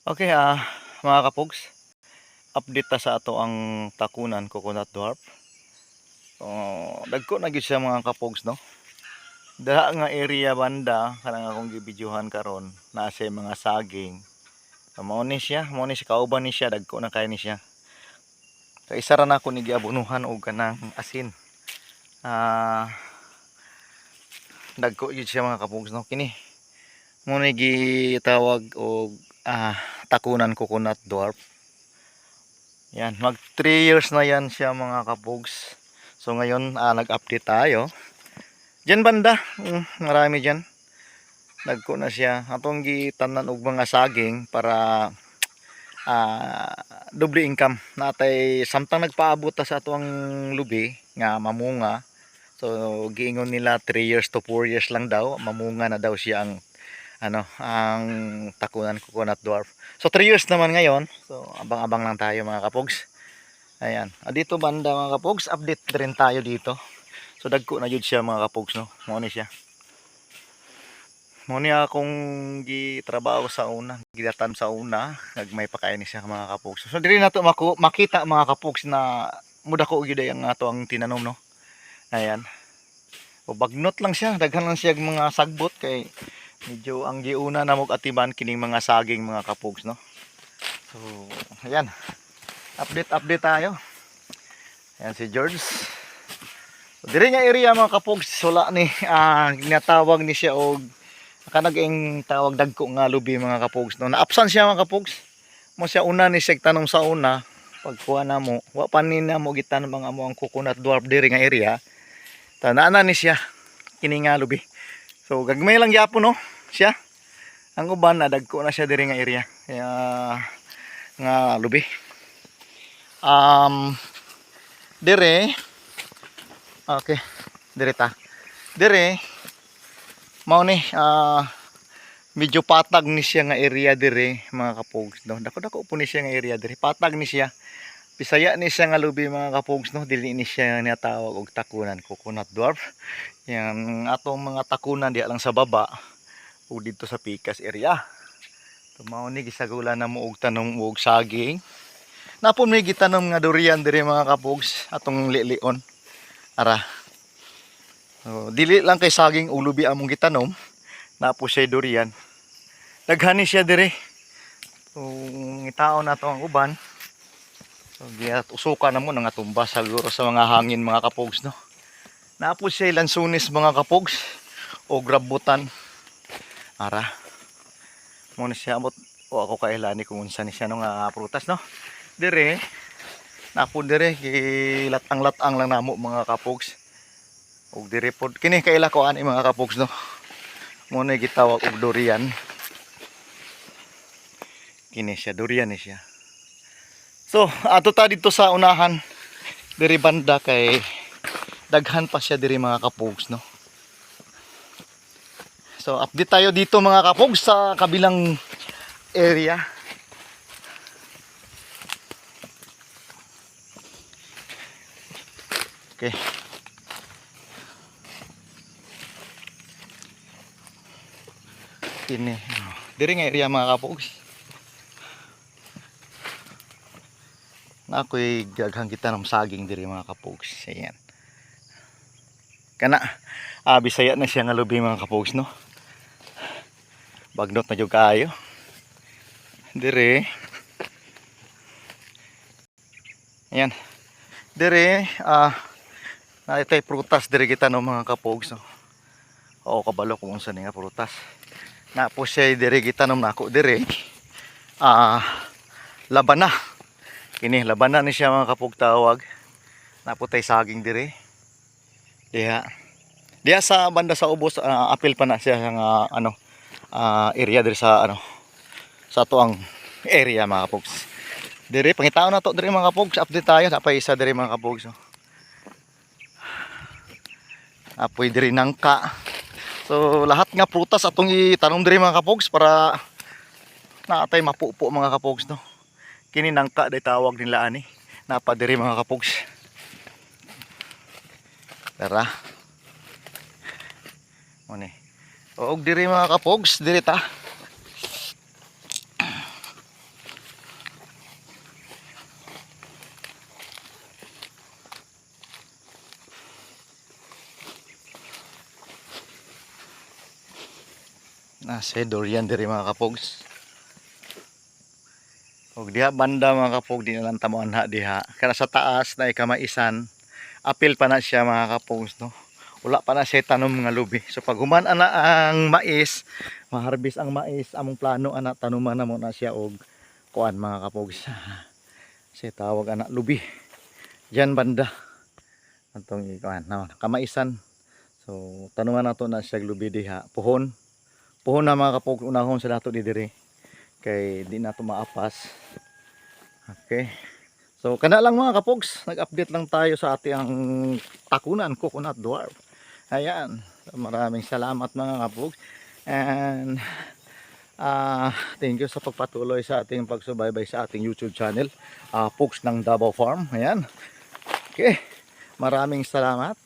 Okay, ah mga kapogs, update ta sa ato ang takunan coconut dwarf. So, dagko na gyud siya mga kapogs no. Daha nga area banda kanang akong gibidyohan karon na sa mga saging. So, mao ni siya, mao ni siya kauban ni siya, dagko na kay ni siya. Kay isa ra na ako ni giabunuhan og kanang asin. Ah dagko gyud siya mga kapogs no kini. Mo ni gitawag og ah, takunan coconut dwarf. Yan, mag 3 years na yan siya mga kapogs. So ngayon ah, nag-update tayo. Diyan banda, mm, marami diyan. Nagko na siya. Atong gitanan og mga saging para ah, doble income. Natay samtang nagpaabot ta sa atong lubi nga mamunga. So giingon nila 3 years to 4 years lang daw, mamunga na daw siya ang ano, ang takunan coconut dwarf. So 3 years naman ngayon. So abang-abang lang tayo mga kapogs. Ayan. Ah, dito banda mga kapogs, update rin tayo dito. So dagko na jud siya mga kapogs no. Mo siya. Mo ni akong gitrabaho sa una, gidatan sa una, nagmay pakain ni siya mga kapogs. So diri nato maku makita mga kapogs na muda ko gyud ang ato ang tinanom no. Ayan. O bagnot lang siya, daghan lang siya mga sagbot kay medyo ang giuna na mog kining mga saging mga kapogs no. So, ayan. Update update tayo. Ayan si George. So, diri nga area mga kapogs sula ni ah ginatawag ni siya og kanag ing tawag dagko nga lubi mga kapogs no. Naapsan siya mga kapogs. Mo siya una ni siya tanom sa una pagkuha na mo wa pa ni na mo gitanom ang amo ang coconut dwarf diri nga area. Tanana ni siya kini nga lubi. So gagmay lang gyapon no siya. Ang uban na dagko na siya diri nga area. Kaya nga lubi. Um dire Okay, dire ta. Dire mao ni ah medyo patag ni siya nga area dire mga kapogs no. Dako-dako po ni siya nga area dire. Patag ni siya. Bisaya ni siya nga lubi mga kapogs no. Dili ni siya natawag og takunan coconut dwarf. Yang atong mga takunan diha lang sa baba o dito sa Pikas area. Tumaw ni gisagula na mo og tanom og saging. Napon may gitanom nga durian dire mga kapogs atong lilion. Ara. So, dili lang kay saging ulubi among gitanom. Napo siya durian. Daghani siya dire. So, ngitaon na to ang uban. So, usuka na mo nga tumba siguro sa mga hangin mga kapogs no. Napo siya lansunis mga kapogs o grabutan. Ara. Muna siya abot o ako kailani kung unsa ni siya no nga prutas no. Dire napo dire gilatang-latang lang namo mga kapogs. Og dire pod kini kaila ko ani mga kapogs no. Muna gitawag og durian. Kini siya durian ni siya. So, ato ta dito sa unahan diri banda kay daghan pa siya diri mga kapogs no. So, update tayo dito mga kapogs sa kabilang area. Okay. Ini. Diri nga area mga kapogs. Na ako'y gaghang kita ng saging diri mga kapogs. Ayan. Kana, ah, bisaya na siya nga lubi mga kapogs no. Bagnot na jud kaayo. Dire. Ayan. Dire, ah, Naitay prutas diri kita no mga kapogs no. Oo kabalo kung unsa ni nga prutas. Na po siya diri kita no nako diri. Ah labana. Kini labana ni siya mga kapog. Naputay saging diri. Diha. Diha sa banda sa ubos ah, apil pa na siya nga ano ah, area diri sa ano sa tuang area mga kapogs. Diri pangitaon na to diri mga kapogs. Update tayo sa isa diri mga kapogs. No? apoy diri nangka so lahat nga prutas atong itanom diri mga kapogs para naatay mapupo mga kapogs no kininangka day tawag nila ani. Napadiri mga kapugs. Tara. Muni. Og diri mga kapugs diri ta. Na sedor yan diri mga kapugs og diha banda mga kapog di na lang tamo anha diha. Kana sa taas na ikamaisan apil pa na siya mga kapogs no? Wala pa na siya tanom nga lubi. So pag human ana ang mais maharbis ang mais among plano ana tanuman na mo na siya og kuan mga kapogs siya tawag ana lubi. Diyan banda. Atong ikuan na kamaisan. So tanuman nato na siya lubi diha. Puhon. Puhon na mga kapog unahon sa nato di diri kay di na to maapas. Okay. So kana lang mga kapogs nag-update lang tayo sa ating takunan coconut dwarf. Ayan. So, maraming salamat mga kapogs. And ah thank you sa pagpatuloy sa ating pagsubaybay sa ating YouTube channel ah Pogs ng Davao Farm. Ayan. Okay. Maraming salamat